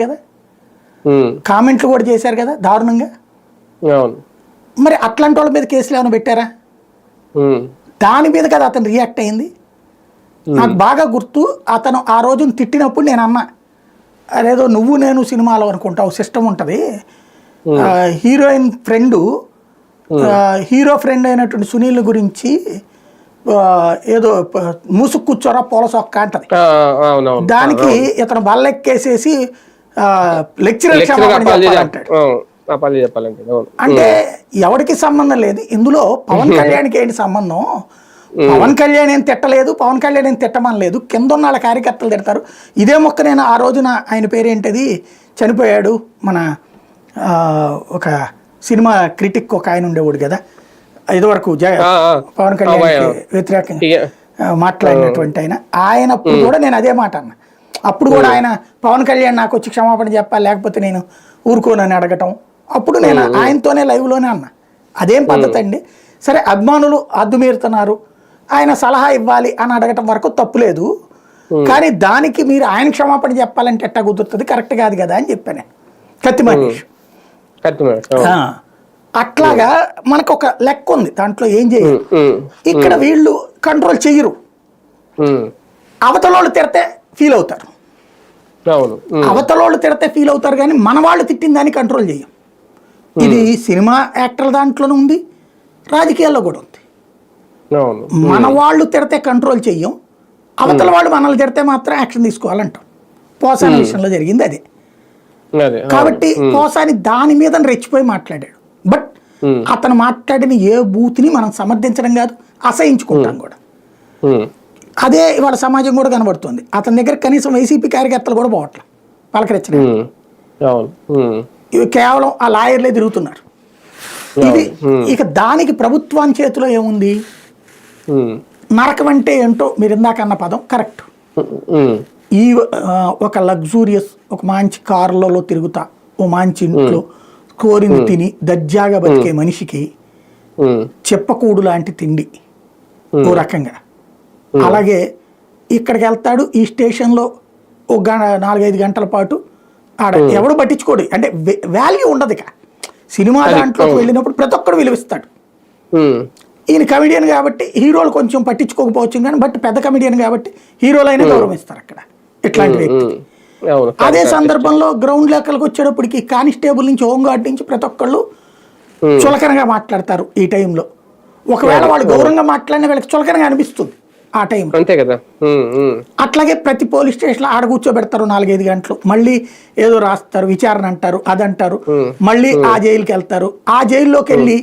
కదా? కామెంట్లు కూడా చేశారు కదా దారుణంగా? మరి అట్లాంటి వాళ్ళ మీద కేసులు ఏమైనా పెట్టారా? దాని మీద కదా అతను రియాక్ట్ అయింది. నాకు బాగా గుర్తు అతను ఆ రోజున తిట్టినప్పుడు నేను అన్నా అదేదో నువ్వు నేను సినిమాలో అనుకుంటావు సిస్టమ్ ఉంటుంది. హీరోయిన్ ఫ్రెండు హీరో ఫ్రెండ్ అయినటువంటి సునీల్ గురించి ఏదో మూసుకు కూర్చోరా పోలసొక్క అంటది. ఆ, అవునవును. దానికి ఇతను బల్లెక్కేసేసి లెక్చరర్ అంటే ఎవరికి సంబంధం లేదు. ఇందులో పవన్ కళ్యాణ్కి ఏంటి సంబంధం? పవన్ కళ్యాణ్ ఏం తిట్టలేదు పవన్ కళ్యాణ్ ఏం తిట్టమనలేదు కింద ఉన్న వాళ్ళ కార్యకర్తలు తిడతారు. ఇదే మొక్క నేను ఆ రోజున ఆయన పేరేంటిది? చనిపోయాడు మన ఆ, ఒక సినిమా క్రిటిక్ ఒక ఆయన ఉండేవాడు కదా. ఆ, ఆ. పవన్ కళ్యాణ్. వ్యతిరేకంగా మాట్లాడినటువంటి ఆయన. ఆయనప్పుడు కూడా నేను అదే మాట అన్న. అప్పుడు కూడా ఆయన పవన్ కళ్యాణ్ నాకు వచ్చి క్షమాపణ చెప్పాలి లేకపోతే నేను ఊరుకోనని అడగటం. అప్పుడు నేను ఆయనతోనే లైవ్లోనే అన్నా. అదేం పద్ధతి అండి? సరే అభిమానులు అద్దుమీరుతున్నారు. ఆయన సలహా ఇవ్వాలి అని అడగటం వరకు తప్పులేదు కానీ దానికి మీరు ఆయన క్షమాపణ చెప్పాలంటే ఎట్టా కుదురుతుంది? కరెక్ట్ కాదు కదా అని చెప్పాను. కత్తి మహేష్ అట్లాగా మనకు ఒక లెక్క ఉంది. దాంట్లో ఏం చేయాలి? ఉమ్, ఇక్కడ వీళ్ళు కంట్రోల్ చెయ్యరు. ఉమ్, అవతలోళ్ళు తిడితే ఫీల్ అవుతారు. అవతలోళ్ళు తిడితే ఫీల్ అవుతారు కానీ మన వాళ్ళు తిట్టిన దాన్ని కంట్రోల్ చేయం. ఇది సినిమా యాక్టర్ దాంట్లోనే ఉంది రాజకీయాల్లో కూడా ఉంది. మన వాళ్ళు తిడితే కంట్రోల్ చెయ్యం అవతల వాళ్ళు మనల్ని తిడితే మాత్రం యాక్షన్ తీసుకోవాలంటాం. పోసాని విషయంలో జరిగింది అదే. కాబట్టి పోసాని దాని మీద రెచ్చిపోయి మాట్లాడాడు. బట్ అతను మాట్లాడిన ఏ బూత్ని మనం సమర్థించడం కాదు అసహించుకుంటాం కూడా. అదే ఇవాళ సమాజం కూడా కనబడుతుంది. అతని దగ్గర కనీసం వైసీపీ కార్యకర్తలు కూడా పోవట్లే. పలకరించడం కేవలం ఆ లాయర్లే తిరుగుతున్నారు. ఇది ఇక దానికి ప్రభుత్వం చేతిలో ఏముంది? నరకం అంటే ఏంటో మీరు ఇందాక అన్న పదం కరెక్ట్. ఈ ఒక లగ్జూరియస్ ఒక మంచి కారులలో తిరుగుతా ఓ మంచి ఇంట్లో కోరింది తిని దర్జాగా బతికే మనిషికి చెప్పకూడు లాంటి తిండి. ఓ రకంగా. అలాగే ఇక్కడికి వెళ్తాడు ఈ స్టేషన్లో ఒక నాలుగైదు గంటల పాటు ఆడ ఎవడు పట్టించుకోడు. అంటే వాల్యూ ఉండదు ఇక సినిమా దాంట్లోకి వెళ్ళినప్పుడు ప్రతి ఒక్కడు విలువిస్తాడు. ఈయన కమిడియన్ కాబట్టి హీరోలు కొంచెం పట్టించుకోకపోవచ్చు కానీ బట్ పెద్ద కమిడియన్ కాబట్టి హీరోలైనా గౌరవిస్తారు అక్కడ ఇట్లాంటి వ్యక్తి. అదే సందర్భంలో గ్రౌండ్ లెక్కలకు వచ్చేటప్పటికి కానిస్టేబుల్ నుంచి హోమ్ గార్డ్ నుంచి ప్రతి ఒక్కళ్ళు చులకనగా మాట్లాడతారు ఈ టైంలో ఒకవేళ వాళ్ళు గౌరవంగా మాట్లాడిన వీళ్ళకి చులకనగా అనిపిస్తుంది. ఆ టైం. అంతే కదా? అట్లాగే ప్రతి పోలీస్ స్టేషన్లో ఆడ కూర్చోబెడతారు నాలుగైదు గంటలు. మళ్ళీ ఏదో రాస్తారు విచారణ అంటారు అదంటారు. మళ్ళీ ఆ జైలుకి వెళ్తారు ఆ జైల్లోకి వెళ్ళి